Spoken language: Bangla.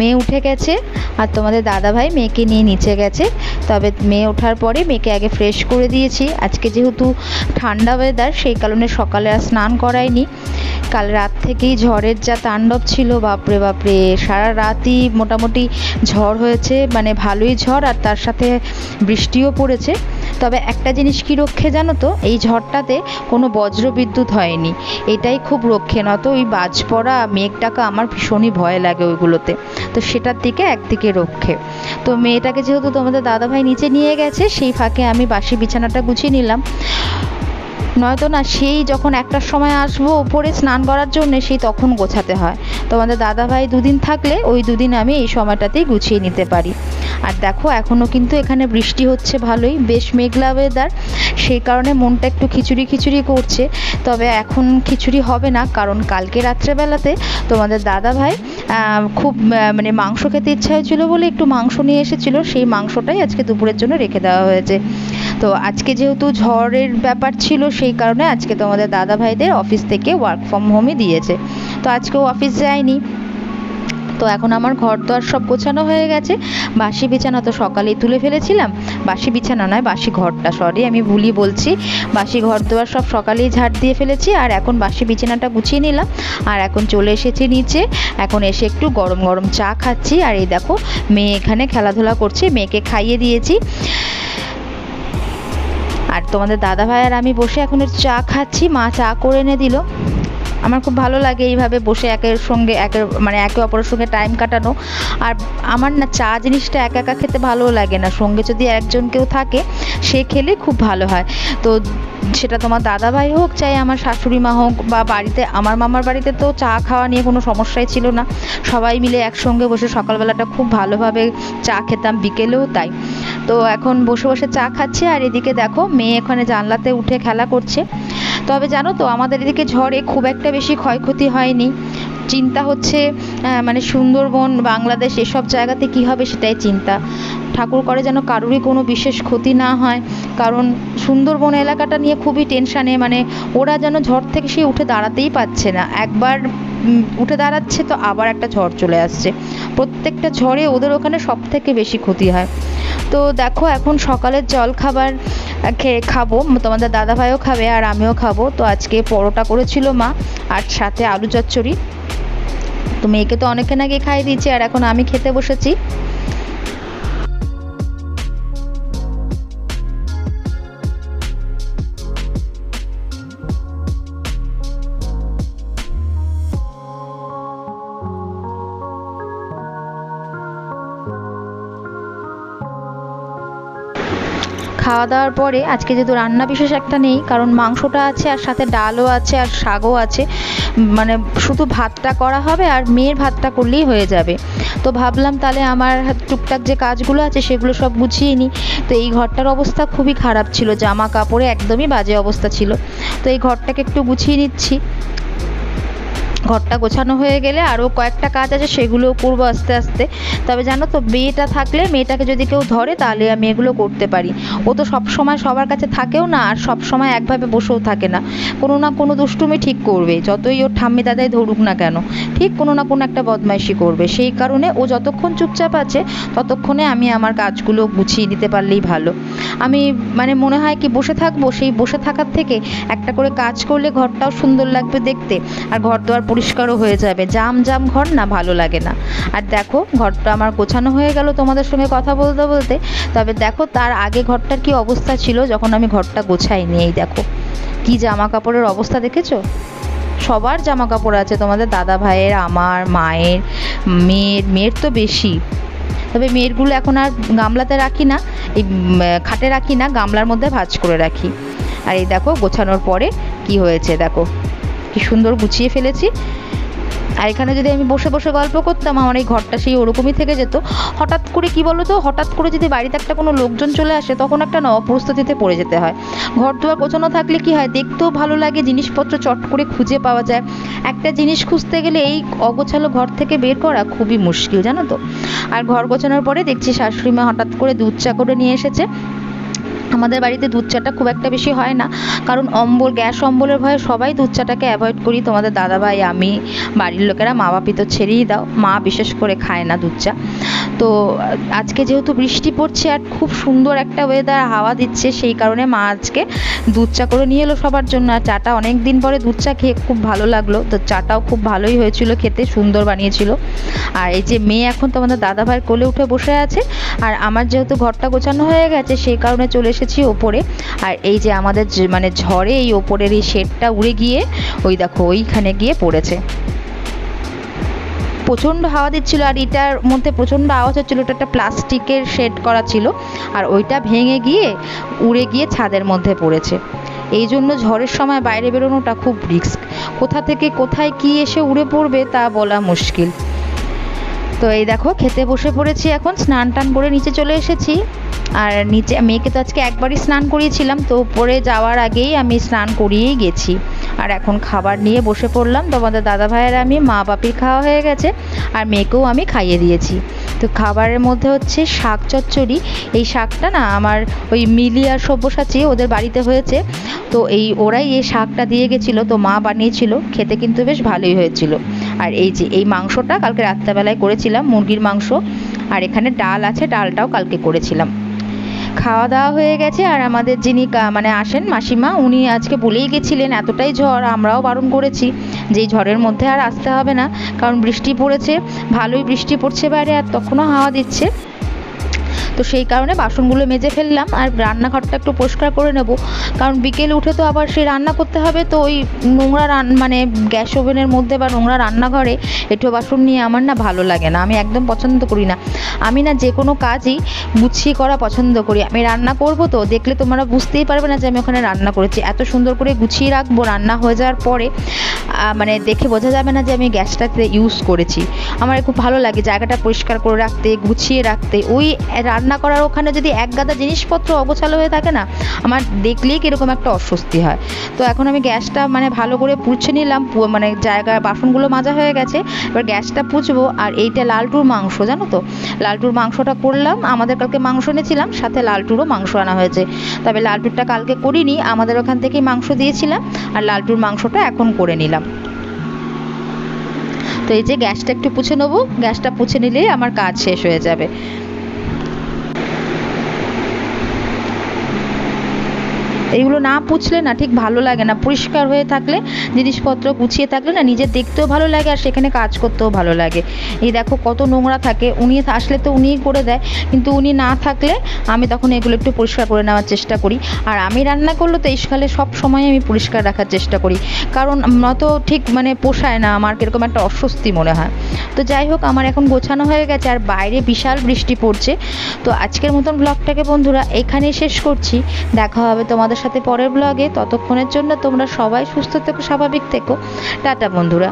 মেয়ে উঠে গেছে আর তোমাদের দাদাভাই মেয়েকে নিয়ে নিচে গেছে। তবে মেয়ে ওঠার পরে মেয়েকে আগে ফ্রেশ করে দিয়েছি। আজকে যেহেতু ঠান্ডা ওয়েদার সেই কারণে সকালে আর স্নান করায়নি কাল রাত থেকেই ঝড়ের যা তাণ্ডব ছিল, বাপরে বাপরে, সারা রাতই মোটামুটি ঝড় হয়েছে মানে ভালোই ঝড় আর তার সাথে বৃষ্টিও পড়েছে। তবে একটা জিনিস কি রক্ষে জানো তো? এই ঝড়টাতে কোনো বজ্র বিদ্যুৎ হয়নি। এটাই খুব রক্ষে, নয়তো ওই বাজ পড়া মেঘ ডাকা আমার ভীষণই ভয় লাগে ওইগুলোতে। তো সেটার দিকে একদিকে রক্ষে। তো মেয়েটাকে যেহেতু তোমাদের দাদাভাই নিচে নিয়ে গেছে, সেই ফাঁকে আমি বাসি বিছানাটা গুছিয়ে নিলাম। নয়তো না, সেই যখন একটার সময় আসব উপরে স্নান করার জন্য, সেই তখন গোছাতে হয়। তোমাদের দাদাভাই দুদিন থাকলে ওই দুদিন আমি এই সময়টাতেই গুছিয়ে নিতে পারি। আর দেখো এখনও কিন্তু এখানে বৃষ্টি হচ্ছে ভালোই, বেশ মেঘলা ওয়েদার সেই কারণে মনটা একটু খিচুড়ি খিচুড়ি করছে। তবে এখন খিচুড়ি হবে না, কারণ কালকে রাত্রেবেলাতে তোমাদের দাদাভাই খুব মানে মাংস খেতে ইচ্ছা হয়েছিল বলে একটু মাংস নিয়ে এসেছিল, সেই মাংসটাই আজকে দুপুরের জন্য রেখে দেওয়া হয়েছে। তো আজকে যেহেতু ঝড়ের ব্যাপার ছিল, সেই কারণে আজকে তোমাদের দাদা ভাইদের অফিস থেকে ওয়ার্ক ফ্রম হোমই দিয়েছে। তো আজকেও অফিস যায়নি তো এখন আমার ঘর আর সব গোছানো হয়ে গেছে। বাসি বিছানা তো সকালেই তুলে ফেলেছিলাম। বাসি বিছানা নয়, বাসি ঘরটা সরি আমি ভুলই বলছি। বাসি ঘর দুয়ার সব সকালেই ঝাড় দিয়ে ফেলেছি আর এখন বাসি বিছানাটা গুছিয়ে নিলাম। আর এখন চলে এসেছি নিচে। এখন এসে একটু গরম গরম চা খাচ্ছি। আর এই দেখো, মেয়ে এখানে খেলাধুলা করছে, মেয়েকে খাইয়ে দিয়েছি। আর তোমাদের দাদা ভাই আর আমি বসে এখন চা খাচ্ছি। মা চা করে এনে দিল। আমার খুব ভালো লাগে এইভাবে বসে একের সঙ্গে, একের মানে একে অপরের সঙ্গে টাইম কাটানো। আর আমার না চা জিনিসটা একা একা খেতে ভালোও লাগে না। সঙ্গে যদি একজন কেউ থাকে, সে খেলে খুব ভালো হয়। তো সেটা তোমার দাদা ভাই হোক, চাই আমার শাশুড়ি মা হোক, বা বাড়িতে, আমার মামার বাড়িতে তো চা খাওয়া নিয়ে কোনো সমস্যাই ছিল না। সবাই মিলে একসঙ্গে বসে সকালবেলাটা খুব ভালোভাবে চা খেতাম, বিকেলেও তাই। তো এখন বসে বসে চা খাচ্ছে, আর এদিকে দেখো মেয়ে এখানে জানলাতে উঠে খেলা করছে। তবে জানো তো, আমাদের এদিকে ঝড়ে খুব একটা বেশি ক্ষয়ক্ষতি হয়নি। চিন্তা হচ্ছে মানে সুন্দরবন, বাংলাদেশ এসব জায়গাতে কি হবে সেটাই চিন্তা। ঠাকুর করে যেন কারোরই কোনো বিশেষ ক্ষতি না হয়, কারণ সুন্দরবন এলাকাটা নিয়ে খুবই টেনশানে মানে ওরা যেন ঝড় থেকে সে উঠে দাঁড়াতেই পারছে না। একবার উঠে দাঁড়াচ্ছে তো আবার একটা ঝড় চলে আসছে। প্রত্যেকটা ঝড়ে ওদের ওখানে সব থেকে বেশি ক্ষতি হয়। তো দেখো, এখন সকালের জল খাবার খেয়ে খাব। তোমাদের দাদা ভাইও খাবে আর আমিও খাব। তো আজকে পরোটা করেছিল মা আর সাথে আলু চচ্চড়ি। তো মেয়েকে তো অনেকক্ষণ আগে খাইয়ে দিয়েছি আর এখন আমি খেতে বসেছি। খাওয়া দাওয়ার পরে আজকে যেহেতু রান্না বিশেষ একটা নেই, কারণ মাংসটা আছে আর সাথে ডালও আছে আর শাকও আছে মানে শুধু ভাতটা করা হবে আর মেয়ের ভাতটা করলেই হয়ে যাবে। তো ভাবলাম তাহলে আমার টুকটাক যে কাজগুলো আছে সেগুলো সব গুছিয়ে নিই। তো এই ঘরটার অবস্থা খুবই খারাপ ছিল জামা কাপড়ে একদমই বাজে অবস্থা ছিল। তো এই ঘরটাকে একটু গুছিয়ে নিচ্ছি। ঘরটা গোছানো হয়ে গেলে আরও কয়েকটা কাজ আছে সেগুলোও করব আস্তে আস্তে। তবে জানো তো, মেয়েটা থাকলে মেয়েটাকে যদি কেউ ধরে, তাহলে আমি এগুলো করতে পারি। ও তো সব সময় সবার কাছে থাকেও না, আর সব সময় একভাবে বসেও থাকে না। কোনো না কোনো দুষ্টুমি ঠিক করবে, যতই ওর ঠাম্মি দাদাই ধরুক না কেন। ঠিক কোনো না কোনো একটা বদমাইশি করবে। সেই কারণে ও যতক্ষণ চুপচাপ আছে, ততক্ষণে আমি আমার কাজগুলো গুছিয়ে দিতে পারলেই ভালো। আমি মানে মনে হয় কি, বসে থাকব, সেই বসে থাকার থেকে একটা করে কাজ করলে ঘরটাও সুন্দর লাগবে দেখতে। আর ঘর দোয়ার পরিষ্কারও হয়ে যাবে। জাম জাম ঘর না ভালো লাগে না। আর দেখো, ঘরটা আমার গোছানো হয়ে গেল তোমাদের সঙ্গে কথা বলতে বলতে। তবে দেখো, তার আগে ঘরটার কি অবস্থা ছিল যখন আমি ঘরটা গোছাইনি, এই দেখো। কি জামা কাপড়ের অবস্থা দেখেছ? সবার জামা কাপড় আছে, তোমাদের দাদা ভাইয়ের, আমার, মায়ের, মেয়ের মেয়ের তো বেশি। তবে মেয়েরগুলো এখন আর গামলাতে রাখি না, এই খাটে রাখি না, গামলার মধ্যে ভাঁজ করে রাখি। আর এই দেখো, গোছানোর পরে কি হয়েছে দেখো। কি সুন্দর গুছিয়ে ফেলেছি। আর এখানে যদি আমি বসে বসে গল্প করতাম, আমার এই ঘরটা সেই ওরকমই থেকে যেত। হঠাৎ করে কি বলো তো হঠাৎ করে যদি বাড়িতে একটা কোনো লোকজন চলে আসে, তখন একটা ন প্রস্তুতিতে পড়ে যেতে হয়। ঘর দুয়ার গোছানো থাকলে কি হয়, দেখতেও ভালো লাগে, জিনিসপত্র চট করে খুঁজে পাওয়া যায়। একটা জিনিস খুঁজতে গেলে এই অগোছালো ঘর থেকে বের করা খুবই মুশকিল, জানো তো? আর ঘর গোছানোর পরে দেখছি শাশুড়ি মা হঠাৎ করে দুধ চা করে নিয়ে এসেছে। আমাদের বাড়িতে দুধ চাটা খুব একটা বেশি হয় না। কারণ অম্বল, গ্যাস অম্বলের ভয়ে সবাই দুধ চাটাকে অ্যাভয়েড করি। তোমাদের দাদাভাই, আমি, বাড়ির লোকেরা মা বাপি তো ছেড়েই দাও। মা বিশেষ করে খায় না দুধ চা। তো, আজকে যেহেতু বৃষ্টি পড়ছে আর খুব সুন্দর একটা ওয়েদার হাওয়া দিচ্ছে, সেই কারণে মা আজকে দুধ চা করে নিয়ে এলো সবার জন্য। আর চাটা অনেক দিন পরে দুধ চা খেয়ে খুব ভালো লাগল। তো চাটাও খুব ভালোই হয়েছিল, খেতে সুন্দর বানিয়েছিল। আর এই যে মেয়ে এখন তোমাদের দাদাভাইয়ের কোলে উঠে বসে আছে। আর আমার যেহেতু ঘরটা গোছানো হয়ে গেছে, সেই কারণে চলে এসেছি ওপরে। আর এই যে আমাদের মানে ঝড়ে এই ওপরের এই শেডটা উড়ে গিয়ে, ওই দেখো ওইখানে গিয়ে পড়েছে। প্রচণ্ড হাওয়া দিচ্ছিল আর এটার মধ্যে প্রচণ্ড আওয়াজ হচ্ছিল। ওটা একটা প্লাস্টিকের শেড করা ছিল আর ওইটা ভেঙে গিয়ে উড়ে গিয়ে ছাদের মধ্যে পড়েছে। এই জন্য ঝড়ের সময় বাইরে বেরোনোটা খুব রিস্ক। কোথা থেকে কোথায় কি এসে উড়ে পড়বে তা বলা মুশকিল। তো এই দেখো, খেতে বসে পড়েছি এখন স্নান টান করে নিচে চলে এসেছি। আর নিচে মেয়েকে তো আজকে একবারই স্নান করিয়েছিলাম, তো উপরে যাওয়ার আগেই আমি স্নান করিয়েই গেছি। আর এখন খাবার নিয়ে বসে পড়লাম তোমাদের দাদা ভাইয়ের আমি, মা বাপির খাওয়া হয়ে গেছে, আর মেয়েকেও আমি খাইয়ে দিয়েছি। তো খাবারের মধ্যে হচ্ছে শাক চচ্চড়ি, এই শাকটা না আমার ওই মিলি আর সব্যসাচী ওদের বাড়িতে হয়েছে, তো এই ওরাই এই শাকটা দিয়ে গেছিল, তো মা বানিয়েছিল, খেতে কিন্তু বেশ ভালোই হয়েছিল। আর এই যে, এই মাংসটা কালকে রাত্রেবেলায় করেছিলাম, মুরগির মাংস, আর এখানে ডাল আছে, ডালটাও কালকে করেছিলাম। খাওয়া দাওয়া হয়ে গেছে আর আমাদের যিনি মানে আসেন মাসিমা, উনি আজকে বলেই গেছিলেন, এতটাই ঝড়, আমরাও বারণ করেছি, যে ঝড়ের মধ্যে আর আসতে হবে না, কারণ বৃষ্টি পড়েছে, ভালোই বৃষ্টি পড়ছে বাইরে, আর তখনও হাওয়া দিচ্ছে। তো সেই কারণে বাসনগুলো মেজে ফেললাম আর রান্নাঘরটা একটু পরিষ্কার করে নেব। কারণ বিকেলে উঠে তো আবার সেই রান্না করতে হবে, তো ওই নোংরা রান মানে গ্যাস ওভেনের মধ্যে বা নোংরা রান্নাঘরে এঁঠো বাসন নিয়ে আমার না ভালো লাগে না। আমি একদম পছন্দ করি না। আমি না যে কোনো কাজই গুছিয়ে করা পছন্দ করি। আমি রান্না করব তো, দেখলে তোমরা বুঝতেই পারবে না যে আমি ওখানে রান্না করেছি। এত সুন্দর করে গুছিয়ে রাখব রান্না হয়ে যাওয়ার পরে মানে দেখে বোঝা যাবে না যে আমি গ্যাসটাতে ইউজ করেছি। আমার খুব ভালো লাগে জায়গাটা পরিষ্কার করে রাখতে, গুছিয়ে রাখতে। ওই রান্না করার ওখানে যদি এক গাদা জিনিসপত্র অগোছালো হয়ে থাকে না, আমার দেখলেই কীরকম একটা অস্বস্তি হয়। তো এখন আমি গ্যাসটা মানে ভালো করে পুছে নিলাম মানে জায়গা বাসনগুলো মাজা হয়ে গেছে। এবার গ্যাসটা পুছবো আর এইটা লালটুর মাংস, জানো তো? লালটুর মাংসটা করলাম, আমাদের কালকে মাংস এনেছিলাম, সাথে লালটুরও মাংস আনা হয়েছে। তবে লালটুরটা কালকে করিনি, আমাদের ওখান থেকেই মাংস দিয়েছিলাম, আর লালটুর মাংসটা এখন করে নিলাম। তো এই যে গ্যাসটা একটু পুছে নেব। গ্যাসটা পুছে নিলেই আমার কাজ শেষ হয়ে যাবে। এইগুলো না পুছলে না ঠিক ভালো লাগে না। পরিষ্কার হয়ে থাকলে, জিনিসপত্র গুছিয়ে থাকলে না নিজে দেখতেও ভালো লাগে আর সেখানে কাজ করতেও ভালো লাগে। এই দেখো কত নোংরা থাকে, উনি আসলে তো উনিই করে দেয়, কিন্তু উনি না থাকলে আমি তখন এগুলো একটু পরিষ্কার করে নেওয়ার চেষ্টা করি। আর আমি রান্না করলে তো ইসকালে সব সময় আমি পরিষ্কার রাখার চেষ্টা করি। কারণ তো ঠিক মানে পোষায় না আমার, কীরকম একটা অস্বস্তি মনে হয়। তো যাই হোক, আমার এখন গোছানো হয়ে গেছে আর বাইরে বিশাল বৃষ্টি পড়ছে। তো আজকের মতন ব্লগটাকে বন্ধুরা এখানেই শেষ করছি। দেখা হবে তোমাদের সাথে পরের ব্লগে ততক্ষণের জন্য তোমরা সবাই সুস্থ থেকো স্বাভাবিক থেকো। টাটা বন্ধুরা।